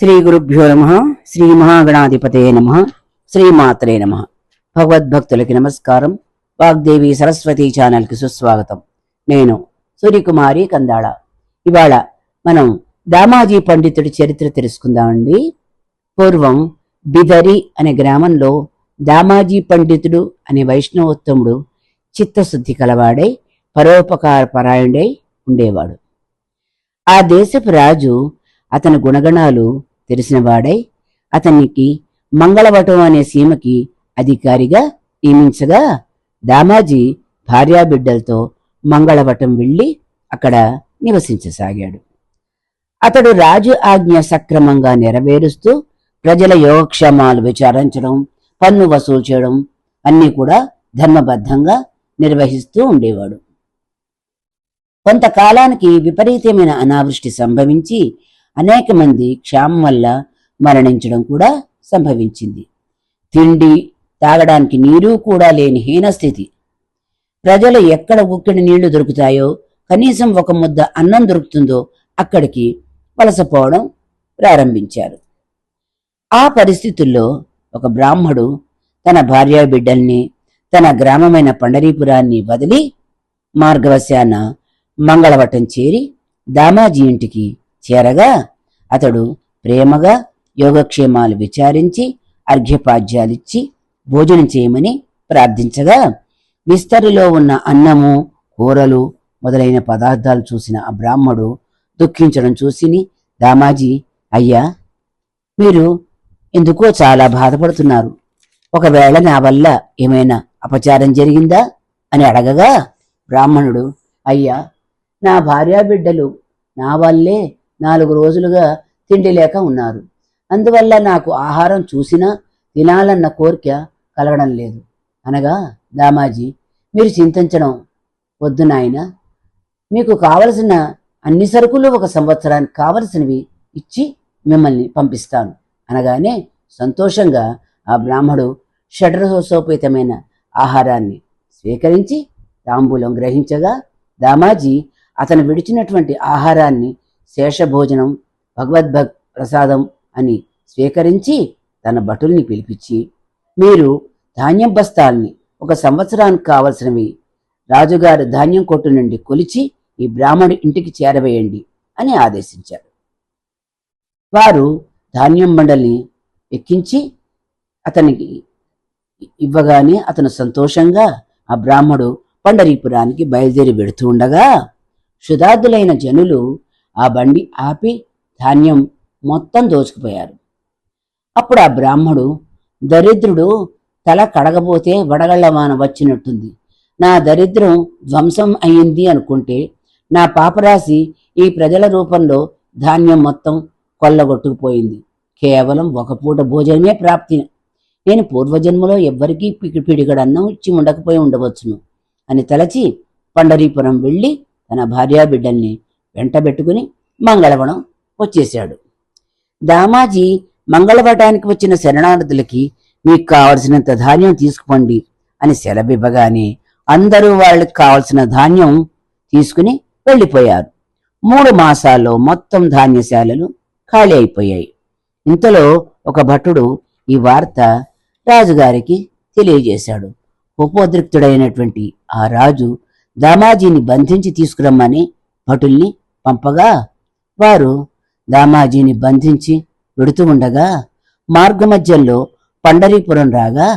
శ్రీ గురుభ్యో నమ శ్రీ మహాగణాధిపతే నమ శ్రీమాత్రే నమ. భగవద్భక్తులకి నమస్కారం వాగ్దేవి సరస్వతి ఛానల్కి సుస్వాగతం. నేను సూర్యకుమారి కందాళ. ఇవాళ మనం దామాజీ పండితుడి చరిత్ర తెలుసుకుందామండి. పూర్వం బిదరి అనే గ్రామంలో దామాజీ పండితుడు అనే వైష్ణవోత్తముడు చిత్తశుద్ధి కలవాడై పరోపకార పరాయణుడై ఉండేవాడు. ఆ దేశపు రాజు అతని గుణగణాలు తెలిసినవాడై అతనికి మంగళవటం అనే సీమకి అధికారిగా నియమించగా దామాజీ భార్యాబిడ్డలతో మంగళవటం వెళ్ళి అక్కడ నివసించసాగాడు. అతడు రాజు ఆజ్ఞ సక్రమంగా నెరవేరుస్తూ ప్రజల యోగక్షేమాలు విచారించడం పన్ను వసూలు చేయడం అన్నీ కూడా ధర్మబద్ధంగా నిర్వహిస్తూ ఉండేవాడు. కొంతకాలానికి విపరీతమైన అనావృష్టి సంభవించి అనేక మంది క్షామం వల్ల మరణించడం కూడా సంభవించింది. తిండి తాగడానికి నీరు కూడా లేని హీనస్థితి ప్రజలు ఎక్కడ ఉక్కిడి నీళ్ళు దొరుకుతాయో కనీసం ఒక ముద్ద అన్నం దొరుకుతుందో అక్కడికి వలసపోవడం ప్రారంభించారు. ఆ పరిస్థితుల్లో ఒక బ్రాహ్మడు తన భార్యా బిడ్డల్ని తన గ్రామమైన పండరీపురాన్ని వదిలి మార్గవశాన మంగళవటం చేరి దామాజీ ఇంటికి చేరగా అతడు ప్రేమగా యోగక్షేమాలు విచారించి అర్ఘ్యపాద్యాలిచ్చి భోజనం చేయమని ప్రార్థించగా విస్తరిలో ఉన్న అన్నము కూరలు మొదలైన పదార్థాలు చూసిన ఆ బ్రాహ్మడు దుఃఖించడం చూసిని దామాజీ అయ్యా మీరు ఎందుకో చాలా బాధపడుతున్నారు. ఒకవేళ నా వల్ల ఏమైనా అపచారం జరిగిందా? అని అడగగా బ్రాహ్మణుడు అయ్యా నా భార్యాబిడ్డలు నా వల్లే నాలుగు రోజులుగా తిండి లేక ఉన్నారు. అందువల్ల నాకు ఆహారం చూసినా తినాలన్న కోరిక కలగడం లేదు. అనగా దామాజీ మీరు చింతించడం వద్దు నాయన. మీకు కావలసిన అన్ని సరుకులు ఒక సంవత్సరానికి కావలసినవి ఇచ్చి మిమ్మల్ని పంపిస్తాను. అనగానే సంతోషంగా ఆ బ్రాహ్మడు షడ్రసోపేతమైన ఆహారాన్ని స్వీకరించి తాంబూలం గ్రహించగా దామాజీ అతను విడిచినటువంటి ఆహారాన్ని శేషభోజనం భగవద్భక్ ప్రసాదం అని స్వీకరించి తన భటుల్ని పిలిపించి మీరు ధాన్యం బస్తాల్ని ఒక సంవత్సరానికి కావలసినవి రాజుగారి ధాన్యం కొట్టు నుండి కొలిచి ఈ బ్రాహ్మడి ఇంటికి చేరవేయండి అని ఆదేశించారు వారు ధాన్యం మండలిని ఎక్కించి అతనికి ఇవ్వగానే అతను సంతోషంగా ఆ బ్రాహ్మడు పండరీపురానికి బయలుదేరి వెడుతూ ఉండగా శుధార్థులైన జనులు ఆ బండి ఆపి ధాన్యం మొత్తం దోచుకుపోయారు అప్పుడు ఆ బ్రాహ్మడు దరిద్రుడు తల కడగబోతే వడగళ్ళవాన వచ్చినట్టుంది. నా దరిద్రం ధ్వంసం అయ్యింది అనుకుంటే నా పాపరాశి ఈ ప్రజల రూపంలో ధాన్యం మొత్తం కొల్లగొట్టుకుపోయింది. కేవలం ఒక పూట భోజనమే ప్రాప్తి. నేను పూర్వజన్మలో ఎవ్వరికీ పిడి పిడిగడన్నం ఇచ్చి ఉండకపోయి ఉండవచ్చును అని తలచి పండరీపురం వెళ్ళి తన భార్యాబిడ్డల్ని వెంటబెట్టుకుని మంగళవనం వచ్చేశాడు. దామాజీ మంగళవటానికి వచ్చిన శరణార్థులకి మీకు కావలసినంత ధాన్యం తీసుకుపోండి అని సెలబివ్వగానే అందరూ వాళ్ళకి కావలసిన ధాన్యం తీసుకుని వెళ్ళిపోయారు. మూడు మాసాల్లో మొత్తం ధాన్యశాలలు ఖాళీ అయిపోయాయి. ఇంతలో ఒక భటుడు ఈ వార్త రాజుగారికి తెలియజేశాడు. ఉపోద్రిక్తుడైనటువంటి ఆ రాజు దామాజీని బంధించి తీసుకురమ్మని భటుల్ని పంపగా వారు దామాజీని బంధించి వెడుతూ ఉండగా మార్గమధ్యంలో పండరీపురం రాగా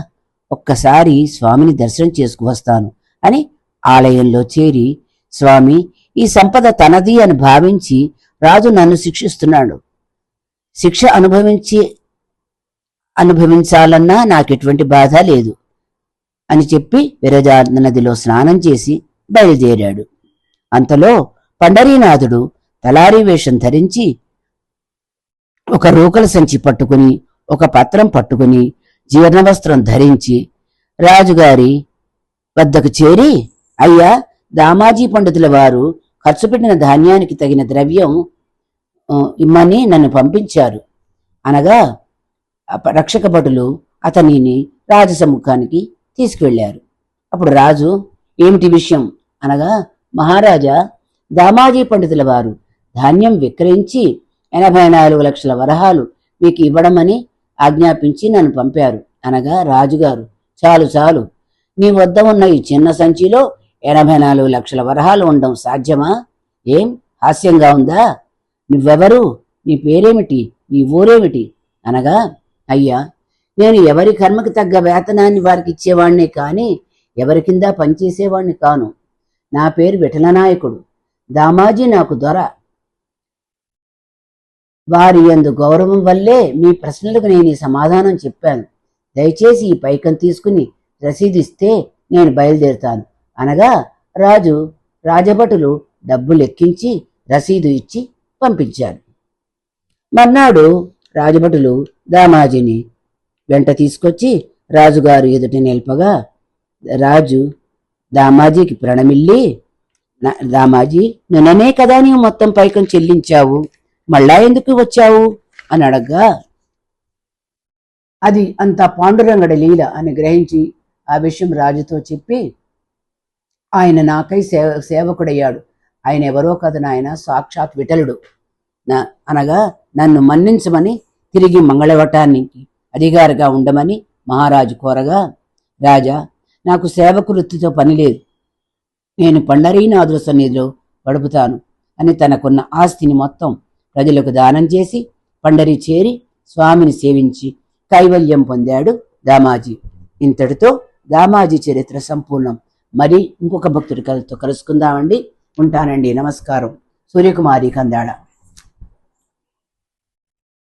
ఒక్కసారి స్వామిని దర్శనం చేసుకువస్తాను అని ఆలయంలో చేరి స్వామి ఈ సంపద తనది అని భావించి రాజు నన్ను శిక్షిస్తున్నాడు. శిక్ష అనుభవించి అనుభవించాలన్నా నాకు ఎటువంటి బాధ లేదు అని చెప్పి విరజా నదిలో స్నానం చేసి బయలుదేరాడు. అంతలో పండరీనాథుడు తలారీ వేషం ధరించి ఒక రూకల సంచి పట్టుకుని ఒక పత్రం పట్టుకుని జీర్ణవస్త్రం ధరించి రాజుగారి వద్దకు చేరి అయ్యా దామాజీ పండితుల వారు ఖర్చు పెట్టిన ధాన్యానికి తగిన ద్రవ్యం ఇమ్మని నన్ను పంపించారు. అనగా రక్షక భటులు అతనిని రాజసముఖానికి తీసుకువెళ్ళారు అప్పుడు రాజు ఏమిటి విషయం? అనగా మహారాజా దామాజీ పండితుల వారు ధాన్యం విక్రయించి ఎనభై నాలుగు లక్షల వరహాలు మీకు ఇవ్వడమని ఆజ్ఞాపించి నన్ను పంపారు. అనగా రాజుగారు చాలు చాలు. నీ వద్ద ఉన్న ఈ చిన్న సంచిలో ఎనభై నాలుగు లక్షల వరహాలు ఉండడం సాధ్యమా? ఏం? హాస్యంగా ఉందా? నువ్వెవరు? నీ పేరేమిటి? నీ ఊరేమిటి? అనగా అయ్యా నేను ఎవరి కర్మకి తగ్గ వేతనాన్ని వారికి ఇచ్చేవాణ్ణే కానీ ఎవరి కింద పనిచేసేవాణ్ణి కాను. నా పేరు విఠలనాయకుడు. దామాజీ నాకు దొర. వారి యందు గౌరవం వల్లే మీ ప్రశ్నలకు నేను ఈ సమాధానం చెప్పాను. దయచేసి ఈ పైకం తీసుకుని రసీదిస్తే నేను బయలుదేరుతాను. అనగా రాజు రాజభటులు డబ్బు లెక్కించి రసీదు ఇచ్చి పంపించారు మర్నాడు రాజభటులు దామాజీని వెంట తీసుకొచ్చి రాజుగారు ఎదుట నిలపగా రాజు దామాజీకి ప్రణమిల్లి "నా- నిన్ననే కదా నీవు మొత్తం పైకం చెల్లించావు? మళ్ళా ఎందుకు వచ్చావు? అని అడగ్గా అది అంత పాండురంగడి లీల అని గ్రహించి ఆ విషయం రాజుతో చెప్పి ఆయన నాకై సేవ సేవకుడయ్యాడు. ఆయన ఎవరో కదా నాయన సాక్షాత్ విఠలుడు. నా అనగా నన్ను మన్నించమని తిరిగి మంగళవటానికి అధికారిగా ఉండమని మహారాజు కోరగా రాజా నాకు సేవకు వృత్తితో పని లేదు. నేను పండరీనాథుల సన్నిధిలో గడుపుతాను అని తనకున్న ఆస్తిని మొత్తం ప్రజలకు దానం చేసి పండరి చేరి స్వామిని సేవించి కైవల్యం పొందాడు దామాజీ. ఇంతటితో దామాజీ చరిత్ర సంపూర్ణం. మరి ఇంకొక భక్తుడి కథతో కలుసుకుందామండి. ఉంటానండి. నమస్కారం. సూర్యకుమారి కందాడ